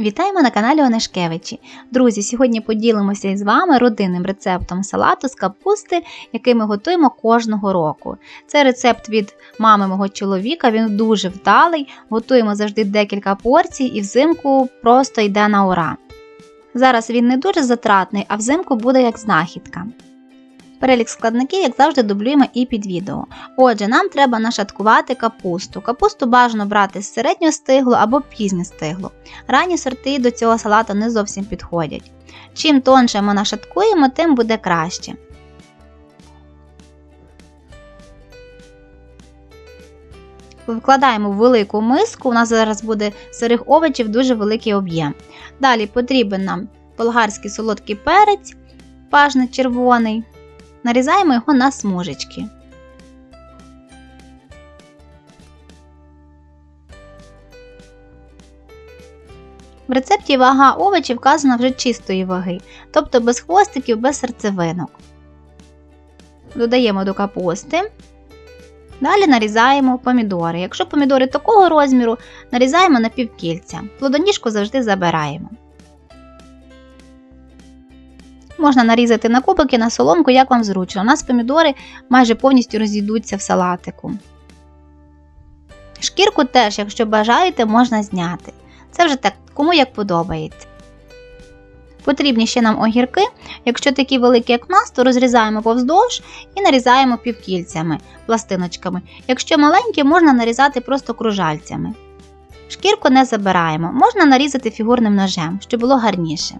Вітаємо на каналі Онешкевичі. Друзі, сьогодні поділимося із вами родинним рецептом салату з капусти, який ми готуємо кожного року. Це рецепт від мами мого чоловіка, він дуже вдалий, готуємо завжди декілька порцій і взимку просто йде на ура. Зараз він не дуже затратний, а взимку буде як знахідка. Перелік складників, як завжди, дублюємо і під відео. Отже, нам треба нашаткувати капусту. Капусту бажано брати з середньо стиглу або пізньо стиглу. Ранні сорти до цього салату не зовсім підходять. Чим тонше ми нашаткуємо, тим буде краще. Викладаємо в велику миску, у нас зараз буде сирих овочів дуже великий об'єм. Далі потрібен нам болгарський солодкий перець, пажний червоний. Нарізаємо його на смужечки. В рецепті вага овочів вказана вже чистої ваги, тобто без хвостиків, без серцевинок. Додаємо до капусти. Далі нарізаємо помідори. Якщо помідори такого розміру, нарізаємо на півкільця. Плодоніжку завжди забираємо. Можна нарізати на кубики, на соломку, як вам зручно. У нас помідори майже повністю розійдуться в салатику. Шкірку теж, якщо бажаєте, можна зняти. Це вже так, кому як подобається. Потрібні ще нам огірки. Якщо такі великі, як в нас, то розрізаємо повздовж і нарізаємо півкільцями, пластиночками. Якщо маленькі, можна нарізати просто кружальцями. Шкірку не забираємо, можна нарізати фігурним ножем, щоб було гарніше.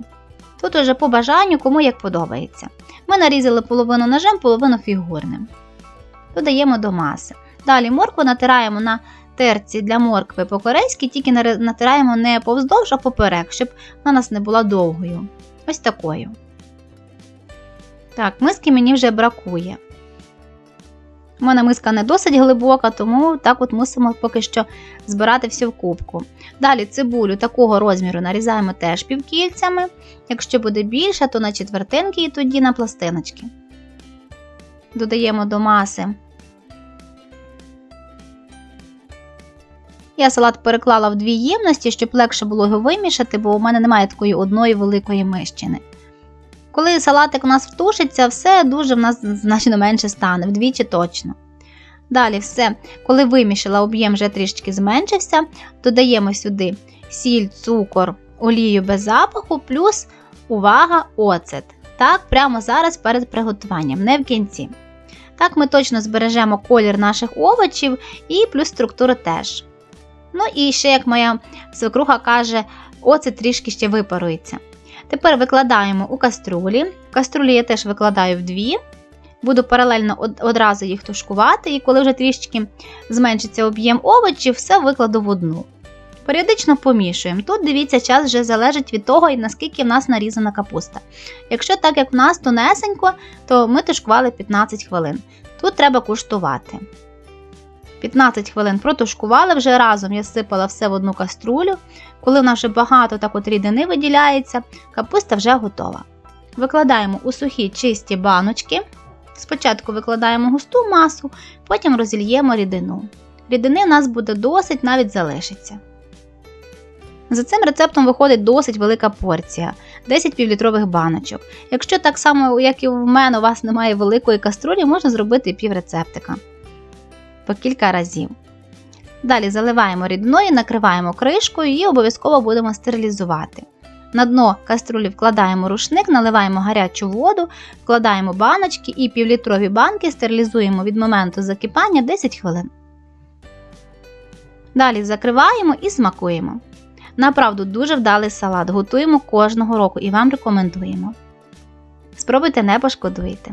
Тут уже по бажанню, кому як подобається. Ми нарізали половину ножем, половину фігурним. Додаємо до маси. Далі моркву натираємо на терці для моркви по-корейськи, тільки натираємо не повздовж, а поперек, щоб вона нас не була довгою. Ось такою. Так, миски мені вже бракує. У мене миска не досить глибока, тому так от мусимо поки що збирати все в кубку. Далі цибулю такого розміру нарізаємо теж півкільцями. Якщо буде більше, то на четвертинки і тоді на пластиночки. Додаємо до маси. Я салат переклала в дві ємності, щоб легше було його вимішати, бо у мене немає такої одної великої мищини. Коли салатик у нас втушиться, все дуже в нас значно менше стане, вдвічі точно. Далі все, коли вимішала, об'єм вже трішки зменшився, додаємо сюди сіль, цукор, олію без запаху, плюс увага, оцет. Так, прямо зараз перед приготуванням, не в кінці. Так, ми точно збережемо колір наших овочів і плюс структуру теж. Ну і ще, як моя свекруха каже, оцет трішки ще випарується. Тепер викладаємо у каструлі. В каструлі я теж викладаю в дві. Буду паралельно одразу їх тушкувати, і коли вже трішки зменшиться об'єм овочів, все викладу в одну. Періодично помішуємо. Тут, дивіться, час вже залежить від того, наскільки в нас нарізана капуста. Якщо так, як в нас тонесенько, то ми тушкували 15 хвилин. Тут треба куштувати. 15 хвилин протушкували, вже разом я сипала все в одну каструлю. Коли в нас вже багато так от рідини виділяється, капуста вже готова. Викладаємо у сухі чисті баночки. Спочатку викладаємо густу масу, потім розільємо рідину. Рідини у нас буде досить, навіть залишиться. За цим рецептом виходить досить велика порція 10 півлітрових баночок. Якщо так само, як і в мене, у вас немає великої каструлі, можна зробити піврецептика по кілька разів. Далі заливаємо рідиною, накриваємо кришкою і обов'язково будемо стерилізувати. На дно каструлі вкладаємо рушник, наливаємо гарячу воду, вкладаємо баночки і півлітрові банки стерилізуємо від моменту закипання 10 хвилин. Далі закриваємо і смакуємо. Направду дуже вдалий салат. Готуємо кожного року і вам рекомендуємо. Спробуйте, не пошкодуєте.